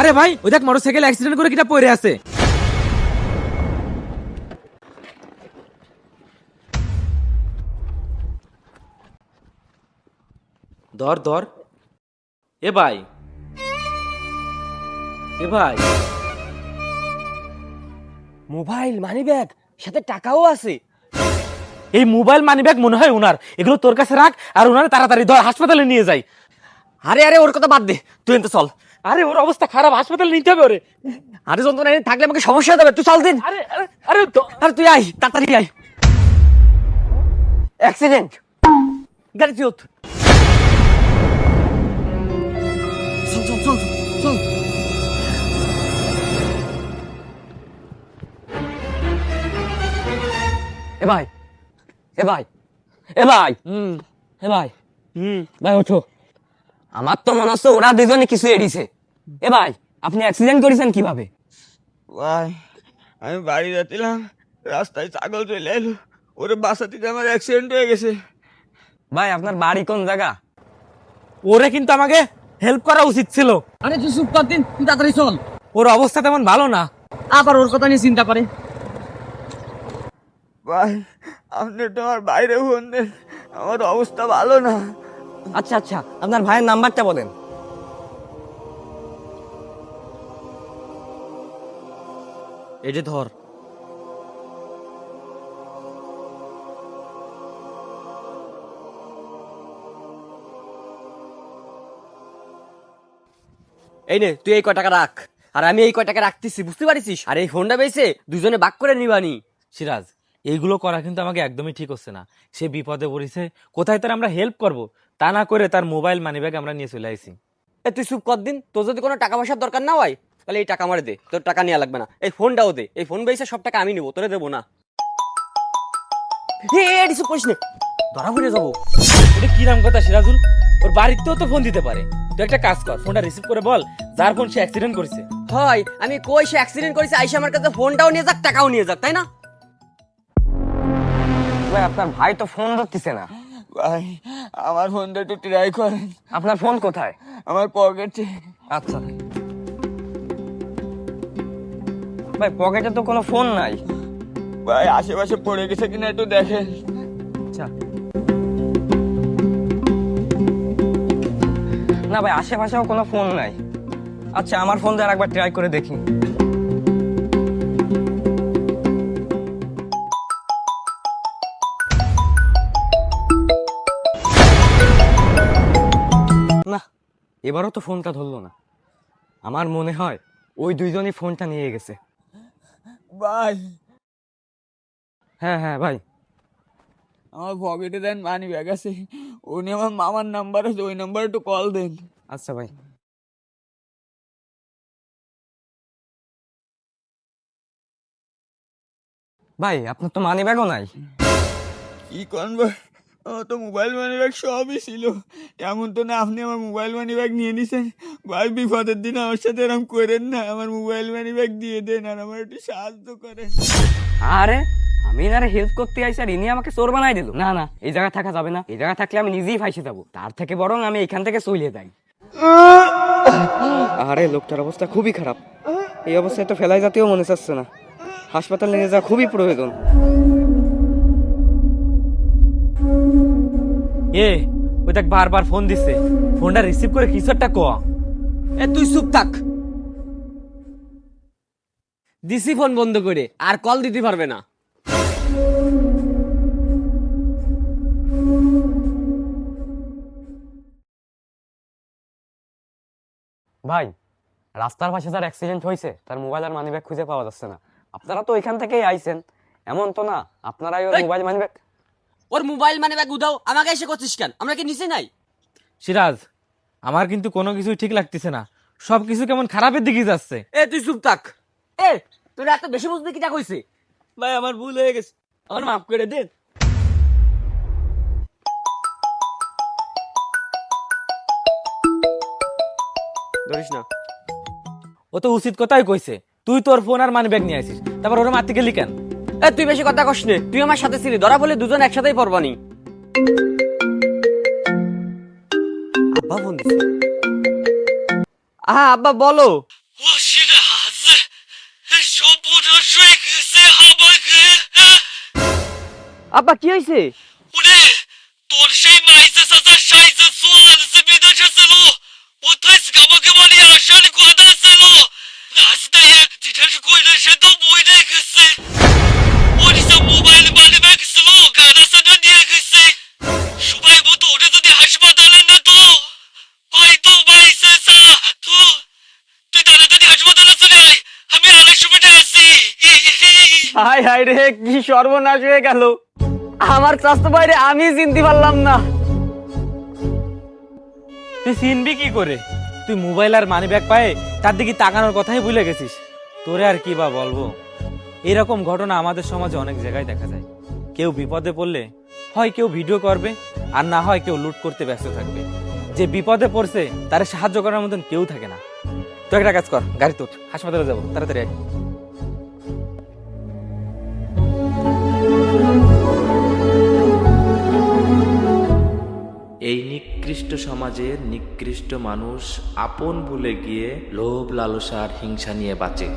আরে ভাই ওই দেখ মোটরসাইকেল অ্যাক্সিডেন্ট করে কিটা পড়ে আছে। ধর ধর এ ভাই। এ ভাই। মোবাইল মানি ব্যাগ সাথে টাকাও আছে। এই মোবাইল মানি ব্যাগ মনে হয় ওনার এগুলো তোর কাছে রাখ আর ওনারে তাড়াতাড়ি ধর হাসপাতালে নিয়ে যাই। আরে আরে ওর কথা বাদ দে। তুই এনতে চল। আরে ওর অবস্থা খারাপ হাসপাতালে নিতে হবে ওরে। আরে যন্ত্রণা থাকলে আমাকে সমস্যা হয়ে যাবে তুই চল দিন। আরে আরে আরে তুই আয় তাড়াতাড়ি আয়। অ্যাক্সিডেন্ট গাড়ি চল চল চল চল চল। এ ভাই এ ভাই এ ভাই। হুম। এ ভাই। হুম। ভাই ওঠো। আমার তো মনে হচ্ছে ওরা দুজনে কিছু এড়িছে। এ ভাই আপনি অ্যাক্সিডেন্ট করেছেন কীভাবে? ভাই আমি বাড়ি যাচ্ছিলাম রাস্তায় ছাগল চলে এলো। ওরে বাসাতে আমার অ্যাক্সিডেন্ট হয়ে গেছে। ভাই আপনার বাড়ি কোন জায়গা? ওরে কিন্তু আমাকে হেল্প করা উচিত ছিল। আরে তুই চুপ কর দিন তুই তাড়াতাড়ি চল। ওর অবস্থা তেমন ভালো না। আবার ওর কথা নিয়ে চিন্তা করে। ভাই আপনি তো আমার বাইরে দেন। আমার অবস্থা ভালো না। আচ্ছা আচ্ছা আপনার ভাইয়ের নাম্বারটা বলেন। এই যে ধর। এই নে, তুই এই কয় টাকা রাখ। আর আমি এই কয় টাকা রাখতেছি, বুঝতে পারিস আর এই ফোনটা বেসে দুজনে বাক করে নিবানি। সিরাজ এইগুলো করা কিন্তু আমাকে একদমই ঠিক হচ্ছে না। সে বিপদে পড়েছে কোথায় তার আমরা হেল্প করব? তা না করে তার মোবাইল মানি ব্যাগ আমরা নিয়ে চলে আইছি। এ তুই চুপ কর দিন তোর যদি কোনো টাকা পয়সার দরকার না হয় তাহলে এই টাকা আমারে দে তোর টাকা নেওয়া লাগবে না। এই ফোনটাও দে এই ফোন বেসে সব টাকা আমি নেব তোরে দেবো না। হে কিছু করিস নে। ধরা পড়ে যাব। এটা কিরাম কথা সিরাজুল? ওর বাড়িতেও তো ফোন দিতে পারে। তুই একটা কাজ কর ফোনটা রিসিভ করে বল যার ফোন সে অ্যাক্সিডেন্ট করেছে। হয় আমি কই সে অ্যাক্সিডেন্ট করেছে আইসা আমার কাছে ফোনটাও নিয়ে যাক টাকাও নিয়ে যাক তাই না? ভাই আপনার ভাই তো ফোন ধরতেছে না। ভাই আমার ফোনটা একটু ট্রাই করেন। আপনার ফোন কোথায়? আমার পকেটে আচ্ছা। ভাই পকেটে তো কোনো ফোন নাই। ভাই আশেপাশে পড়ে গেছে কিনা একটু দেখেন। আচ্ছা। না ভাই আশেপাশেও কোনো ফোন নাই। আচ্ছা আমার ফোন দিয়ে একবার ট্রাই করে দেখি। এবারও তো ফোনটা ধরলো না। আমার মনে হয় ওই দুইজনই ফোনটা নিয়ে গেছে। ভাই। হ্যাঁ হ্যাঁ ভাই। আমার পকেটে দেন মানি ব্যাগ আছে। উনি আমার মামার নাম্বার আছে ওই নাম্বার একটু কল দেন। আচ্ছা ভাই। ভাই আপনার তো মানি ব্যাগও নাই। কি করেন ভাই আমার তো মোবাইল মানি ব্যাগ সবই ছিল। এমন তো না আপনি আমার মোবাইল মানি ব্যাগ নিয়ে নিছেন। ভাই বিপদের দিন আমার সাথে এরকম করেন না আমার মোবাইল মানি ব্যাগ দিয়ে দেন আর আমার একটু সাহায্য করেন। আরে আমি এনারে হেল্প করতে আইসি আর ইনি আমাকে চোর বানাই দিল। না না এই জায়গায় থাকা যাবে না। এই জায়গা থাকলে আমি নিজেই ফাইসে যাব তার থেকে বরং আমি এখান থেকে চলে যাই। আরে লোকটার অবস্থা খুবই খারাপ। এই অবস্থায় তো ফেলাই জাতীয় মনে চাচ্ছে না। হাসপাতালে নিয়ে যাওয়া খুবই প্রয়োজন। এ ওই দেখ বারবার ফোন দিছে। ফোনটা রিসিভ করে এ তুই চুপ থাক। দিছি ফোন বন্ধ করে আর কল দিতে পারবে না। ভাই রাস্তার পাশে যার অ্যাক্সিডেন্ট হয়েছে তার মোবাইল আর মানিব্যাগ খুঁজে পাওয়া যাচ্ছে না। আপনারা তো ওইখান থেকেই আইছেন। এমন তো না আপনারাই ওর মোবাইল মানিব্যাগ ওর মোবাইল মানিব্যাগ উদাও আমাকে এসে করছিস কেন? আমরা কি নিচে নাই? সিরাজ আমার কিন্তু কোনো কিছুই ঠিক লাগতেছে না। সব কিছু কেমন খারাপের দিকে যাচ্ছে। এ তুই চুপ থাক। এ তোর এত বেশি বুঝতে কিটা কইছে? ভাই আমার ভুল হয়ে গেছে। আমার মাফ করে দেন ধরিস না। ও তো উচিত কথাই কইছে। তুই তোর ফোন আর মানি ব্যাগ নিয়ে আসিস তারপর ওরা মারতে গেলি কেন? এ, তুই বেশি কথা কস নে। তুই আমার সাথে ছিলি, ধরা বলে দুজন একসাথেই পড়বানি। আব্বা ফোন দিছে। আহা, আব্বা, বলো। আব্বা, কি হয়েছে হাই হাই রে, কি সর্বনাশ হয়ে গেল। আমার চাস্তো বাইরে আমি চিনতে পারলাম না। তুই চিনবি কি করে? তুই মোবাইল আর মানি ব্যাগ পায়ে তার দিকে তাকানোর কথাই ভুলে গেছিস। তোরে আর কি বা বলব? এরকম ঘটনা আমাদের সমাজে অনেক জায়গায় দেখা যায়। কেউ বিপদে পড়লে হয় কেউ ভিডিও করবে, আর না হয় কেউ লুট করতে ব্যস্ত থাকবে। যে বিপদে পড়ছে, তারে সাহায্য করার মতন কেউ থাকে না। তুই একটা কাজ কর, গাড়ি তোর, হাসপাতালে যাব, তাড়াতাড়ি আয়। এই নিকৃষ্ট সমাজের নিকৃষ্ট মানুষ আপন ভুলে গিয়ে লোভ লালসার হিংসা নিয়ে বাঁচে।